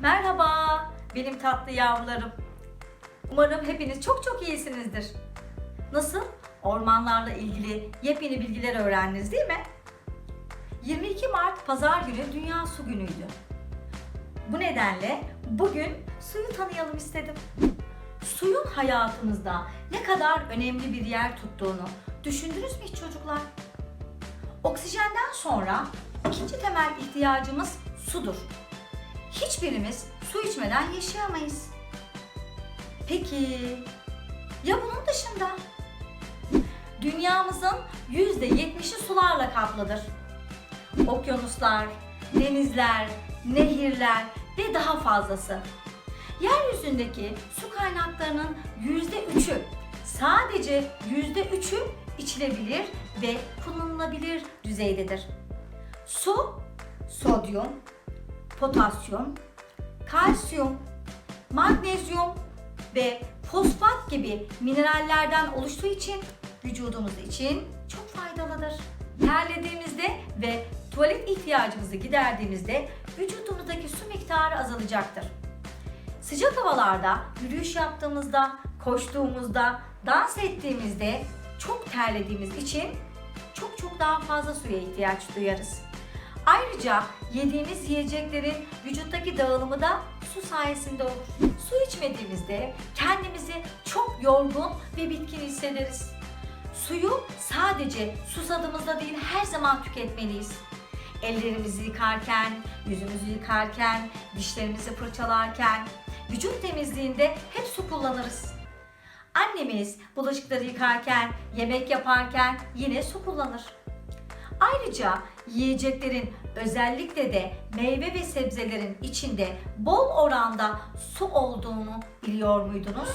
Merhaba benim tatlı yavrularım. Umarım hepiniz çok çok iyisinizdir. Nasıl? Ormanlarla ilgili yepyeni bilgiler öğrendiniz değil mi? 22 Mart Pazar günü Dünya Su Günü'ydü. Bu nedenle bugün suyu tanıyalım istedim. Suyun hayatımızda ne kadar önemli bir yer tuttuğunu düşündünüz mü hiç çocuklar? Oksijenden sonra ikinci temel ihtiyacımız sudur. Hiçbirimiz su içmeden yaşayamayız. Peki ya bunun dışında? Dünyamızın %70'i sularla kaplıdır. Okyanuslar, denizler, nehirler ve daha fazlası. Yeryüzündeki su kaynaklarının %3'ü sadece %3'ü içilebilir ve kullanılabilir düzeydedir. Su, sodyum, potasyum, kalsiyum, magnezyum ve fosfat gibi minerallerden oluştuğu için vücudumuz için çok faydalıdır. Terlediğimizde ve tuvalet ihtiyacımızı giderdiğimizde vücudumuzdaki su miktarı azalacaktır. Sıcak havalarda yürüyüş yaptığımızda, koştuğumuzda, dans ettiğimizde çok terlediğimiz için çok çok daha fazla suya ihtiyaç duyarız. Ayrıca yediğimiz yiyeceklerin vücuttaki dağılımı da su sayesinde olur. Su içmediğimizde kendimizi çok yorgun ve bitkin hissederiz. Suyu sadece susadığımızda değil her zaman tüketmeliyiz. Ellerimizi yıkarken, yüzümüzü yıkarken, dişlerimizi fırçalarken, vücut temizliğinde hep su kullanırız. Annemiz bulaşıkları yıkarken, yemek yaparken yine su kullanır. Ayrıca yiyeceklerin özellikle de meyve ve sebzelerin içinde bol oranda su olduğunu biliyor muydunuz?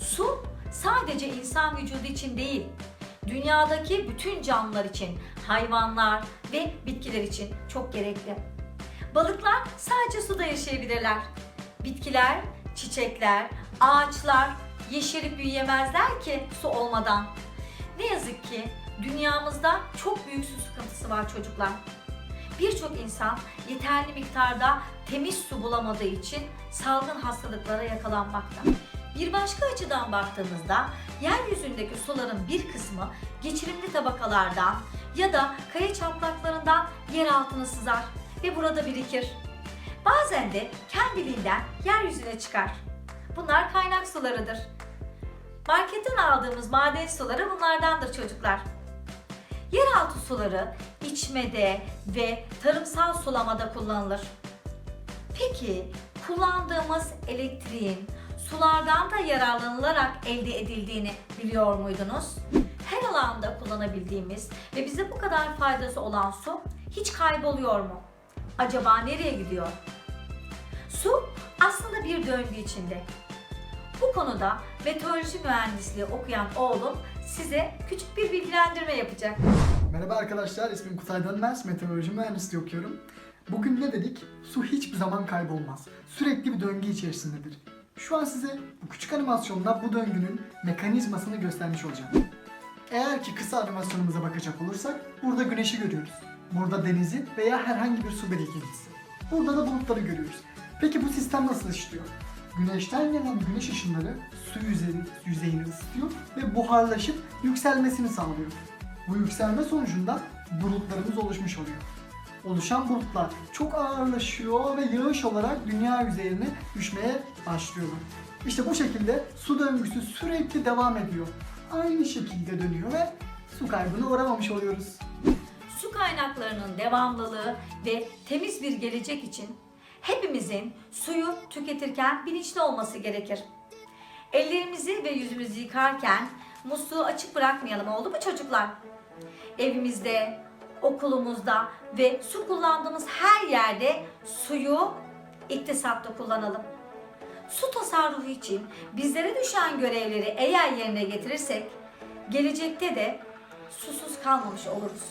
Su sadece insan vücudu için değil, dünyadaki bütün canlılar için, hayvanlar ve bitkiler için çok gerekli. Balıklar sadece suda yaşayabilirler. Bitkiler, çiçekler, ağaçlar yeşerip büyüyemezler ki su olmadan. Ne yazık ki dünyamızda çok büyük su sıkıntısı var çocuklar. Birçok insan yeterli miktarda temiz su bulamadığı için salgın hastalıklara yakalanmakta. Bir başka açıdan baktığımızda yeryüzündeki suların bir kısmı geçirimli tabakalardan ya da kaya çatlaklarından yer altına sızar ve burada birikir. Bazen de kendiliğinden yeryüzüne çıkar. Bunlar kaynak sularıdır. Marketten aldığımız maden suları bunlardandır çocuklar. Yeraltı suları içmede ve tarımsal sulamada kullanılır. Peki kullandığımız elektriğin sulardan da yararlanılarak elde edildiğini biliyor muydunuz? Her alanda kullanabildiğimiz ve bize bu kadar faydası olan su hiç kayboluyor mu? Acaba nereye gidiyor? Su aslında bir döngü içinde. Bu konuda meteoroloji mühendisliği okuyan oğlum size küçük bir bilgilendirme yapacak. Merhaba arkadaşlar, ismim Kutay Dönmez, meteoroloji mühendisliği okuyorum. Bugün ne dedik? Su hiçbir zaman kaybolmaz. Sürekli bir döngü içerisindedir. Şu an size bu küçük animasyonda bu döngünün mekanizmasını göstermiş olacağım. Eğer ki kısa animasyonumuza bakacak olursak, burada güneşi görüyoruz. Burada denizi veya herhangi bir su birikintisi. Burada da bulutları görüyoruz. Peki bu sistem nasıl işliyor? Güneşten gelen güneş ışınları su yüzeyi, yüzeyini ısıtıyor ve buharlaşıp yükselmesini sağlıyor. Bu yükselme sonucunda bulutlarımız oluşmuş oluyor. Oluşan bulutlar çok ağırlaşıyor ve yağış olarak dünya yüzeyine düşmeye başlıyorlar. İşte bu şekilde su döngüsü sürekli devam ediyor. Aynı şekilde dönüyor ve su kaybına uğramamış oluyoruz. Su kaynaklarının devamlılığı ve temiz bir gelecek için hepimizin suyu tüketirken bilinçli olması gerekir. Ellerimizi ve yüzümüzü yıkarken musluğu açık bırakmayalım oldu mu çocuklar? Evimizde, okulumuzda ve su kullandığımız her yerde suyu iktisatlı kullanalım. Su tasarrufu için bizlere düşen görevleri eğer yerine getirirsek gelecekte de susuz kalmamış oluruz.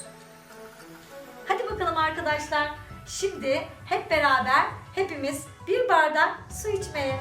Hadi bakalım arkadaşlar. Şimdi hep beraber hepimiz bir bardak su içmeye.